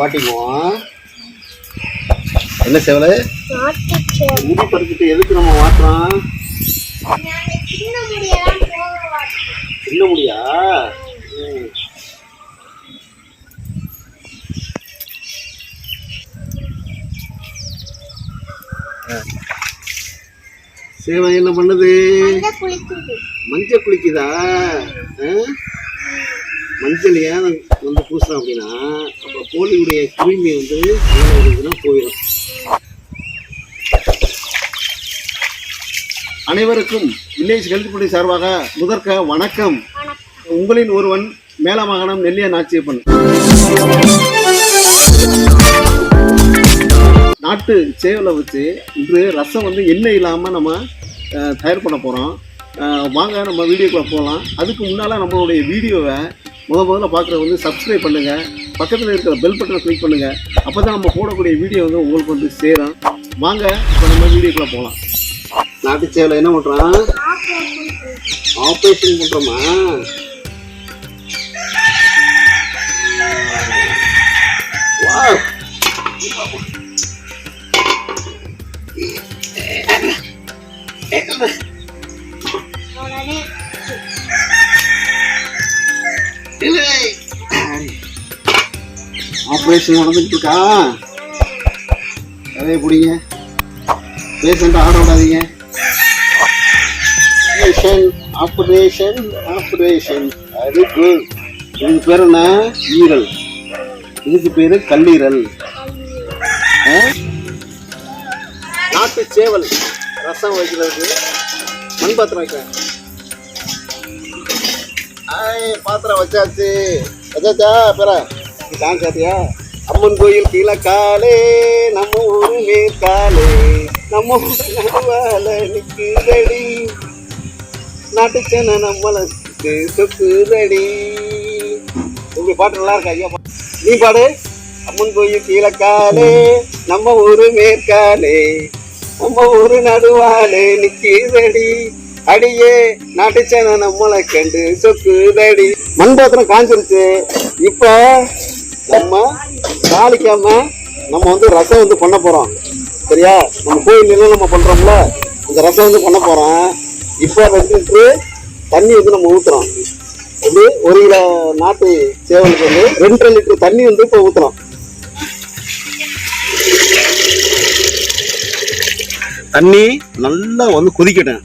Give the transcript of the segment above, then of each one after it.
வாட்டிக்குவோம். என்ன சேவல்? முடி பறிச்சுட்டு எதுக்கு நம்ம வாட்டுறோம்? நான் சின்ன முடியா? ம். சேவல் என்ன பண்ணுது? அந்த குளிக்குது. மஞ்சள் குளிக்குதா? மஞ்சள் ஏன் வந்து பூசுறோம் அப்படின்னா அப்போ கோழியுடைய கிருமி வந்து மேலே இருந்துச்சுன்னா போயிடும். அனைவருக்கும் வில்லேஜ் ஹெல்த் படி சார்பாக முதற்க வணக்கம். உங்களின் ஒருவன் மேலமாகாணம் நெல்லிய நாச்சியப்பன். நாட்டு சேவலை வச்சு இன்று ரசம் வந்து எண்ணெய் இல்லாமல் நம்ம தயார் பண்ண போகிறோம் வாங்க நம்ம வீடியோக்குள்ள போகலாம் அதுக்கு முன்னால் நம்மளுடைய வீடியோவை முத முதல்ல பார்க்குறது வந்து சப்ஸ்கிரைப் பண்ணுங்கள் பக்கத்தில் இருக்கிற பெல் பட்டனை கிளிக் பண்ணுங்கள் அப்போ தான் நம்ம போடக்கூடிய வீடியோ வந்து உங்களுக்கு வந்து சேரும். வாங்க இப்போ நம்ம வீடியோக்குள்ள போகலாம் நாட்டு சேவலை என்ன பண்ணுறான் ஆப்ரேஷன் பண்ணுறோமா Wow. ஆப்ரேஷன் நடந்துட்டு இருக்கா அதே பிடிங்க. பேஷண்ட் ஆட விடாதீங்க. ஆப்ரேஷன் ஆப்ரேஷன் ஆப்ரேஷன் அது குட் இதுக்கு பேர் என்ன? ஈரல். இதுக்கு பேர் கல்லீரல். நாட்டு சேவல். ரசம் வைக்கிறதுக்கு மண் பாத்திரம் வைக்கிறேன். பாத்திரம் வச்சாச்சு. வச்சாச்சா? பேர டான்ஸ் ஆட்டியா அம்மன் கோயில் கீழே காலே நம்ம ஊரு மேற்காலே நம்ம ஊரு நடுவால நிக்குதடி நாட்டு சேனை நம்மளுக்கு சொக்குதடி உங்க பாட்டு நல்லா இருக்கா? ஐயா பா- நீ பாடு. அம்மன் கோயில் கீழே காலே நம்ம ஊரு மேற்காலே நம்ம ஊரு நடுவாலே நிக்குதடி அடியே நாட்டு நம்மளை கண்டு சொக்குதடி. மண் பாத்திரம் காஞ்சிருச்சு. இப்போ நம்ம தாளிக்காம நம்ம வந்து ரசம் வந்து பண்ண போறோம். சரியா? நம்ம கோயிலெல்லாம் நம்ம பண்றோம்ல. இந்த ரசம் வந்து பண்ண போறோம். இப்போ ரெண்டு தண்ணி வந்து நம்ம ஊத்துறோம். வந்து ஒரு கிலோ நாட்டு சேவலுக்கு வந்து ரெண்டரை லிட்டர் தண்ணி வந்து இப்போ ஊத்துறோம். தண்ணி நல்லா வந்து கொதிக்கட்டேன்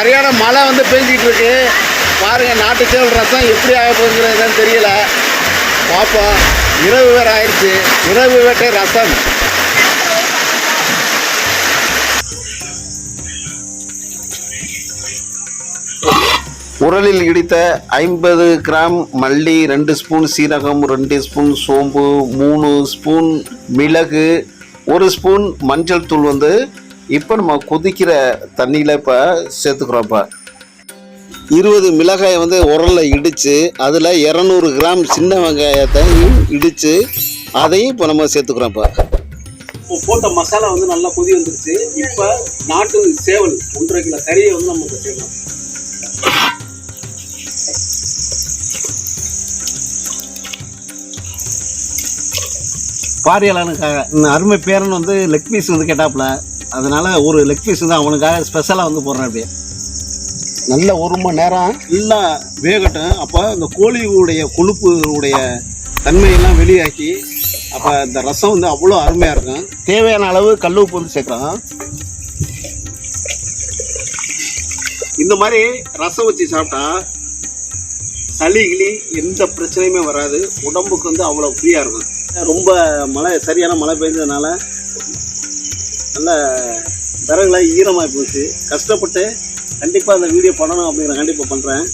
சரியான மழை வந்து பெஞ்சிக்கிட்டு இருக்கு. பாருங்கள் நாட்டு சேவல் ரசம் எப்படி ஆக போகுதுங்கிறது தெரியல. பார்ப்போம் இரவு வேறு ஆயிடுச்சு. இரவு வேட்டை ரசம். உரலில் இடித்த ஐம்பது கிராம் மல்லி ரெண்டு ஸ்பூன் சீரகம் ரெண்டு ஸ்பூன் சோம்பு மூணு ஸ்பூன் மிளகு ஒரு ஸ்பூன் மஞ்சள் தூள் வந்து இப்போ நம்ம கொதிக்கிற தண்ணியில் இப்போ சேர்த்துக்கிறோம் இப்போ. இருபது மிளகாயை வந்து உரலில் இடித்து அதில் இரநூறு கிராம் சின்ன வெங்காயத்தையும் இடித்து அதையும் இப்போ நம்ம சேர்த்துக்கிறோம் இப்போ. போட்ட மசாலா வந்து நல்லா கொதி வந்துருச்சு. இப்போ நாட்டு சேவல் ஒன்றரை கிலோ கறியை வந்து நம்ம இப்போ சேர்க்கலாம். பாரியலனுக்காக அருமை பேரன் வந்து லெக் பீஸ் வந்து கேட்டாப்புல அதனால ஒரு லெக் பீஸ் வந்து அவனுக்காக ஸ்பெஷலாக வந்து போடுறேன் அப்படியே. நல்ல ஒரு மணி நேரம். நல்லா வேகட்டும். அப்போ இந்த கோழியுடைய கொழுப்பு உடைய தன்மையெல்லாம் வெளியாக்கி அப்போ இந்த ரசம் வந்து அவ்வளோ அருமையாக இருக்கும். தேவையான அளவு கல் உப்பு வந்து சேர்க்கலாம். இந்த மாதிரி ரசம் வச்சு சாப்பிட்டா சளி கிளி எந்த பிரச்சனையுமே வராது. உடம்புக்கு வந்து அவ்வளோ ஃப்ரீயாக இருக்கும். ரொம்ப மழை சரியான மழை பெஞ்சதுனால நல்ல விறகுலாம் ஈரமாக போச்சு. கஷ்டப்பட்டு கண்டிப்பாக அந்த வீடியோ பண்ணணும் அப்படிங்கிற கண்டிப்பாக பண்ணுறேன்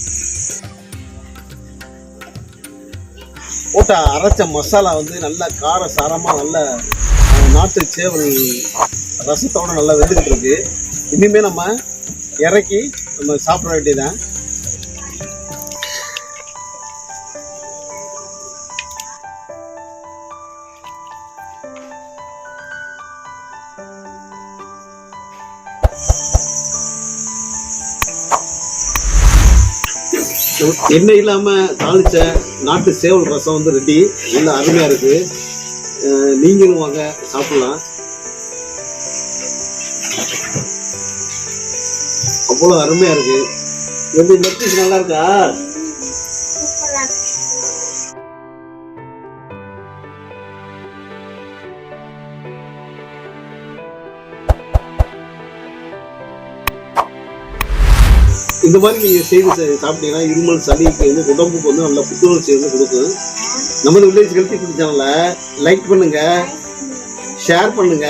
போட்ட அரைச்ச மசாலா வந்து நல்ல கார சாரமாக நல்ல நாட்டு சேவல் ரசத்தோடு நல்லா வெந்துக்கிட்டு இருக்கு. இனிமேல் நம்ம இறக்கி நம்ம சாப்பிட வேண்டியதான் எண்ணெய் இல்லாமல் தாளிச்ச நாட்டு சேவல் ரசம் வந்து ரெடி. நல்லா அருமையாக இருக்கு. நீங்களும் வாங்க சாப்பிடலாம். அவ்வளோ அருமையாக இருக்கு. எப்படி நெத்திஸ் நல்லா இருக்கா? இந்த மாதிரி நீங்கள் செய்து சாப்பிட்டீங்கன்னா இருமல் சளிக்கு வந்து உடம்புக்கு வந்து நல்ல புத்துணர்ச்சி வந்து கொடுக்கும் நமது வில்லேஜ் ஹெல்த்தி ஃபுட் சேனலை லைக் பண்ணுங்க ஷேர் பண்ணுங்க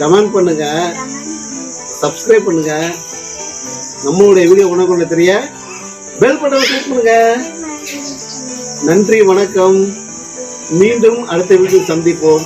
கமெண்ட் பண்ணுங்க சப்ஸ்கிரைப் பண்ணுங்க. நம்மளுடைய வீடியோ உணவு தெரிய பெல் பட்டனை கிளிக் பண்ணுங்க. நன்றி வணக்கம். மீண்டும் அடுத்த வீட்டில் சந்திப்போம்.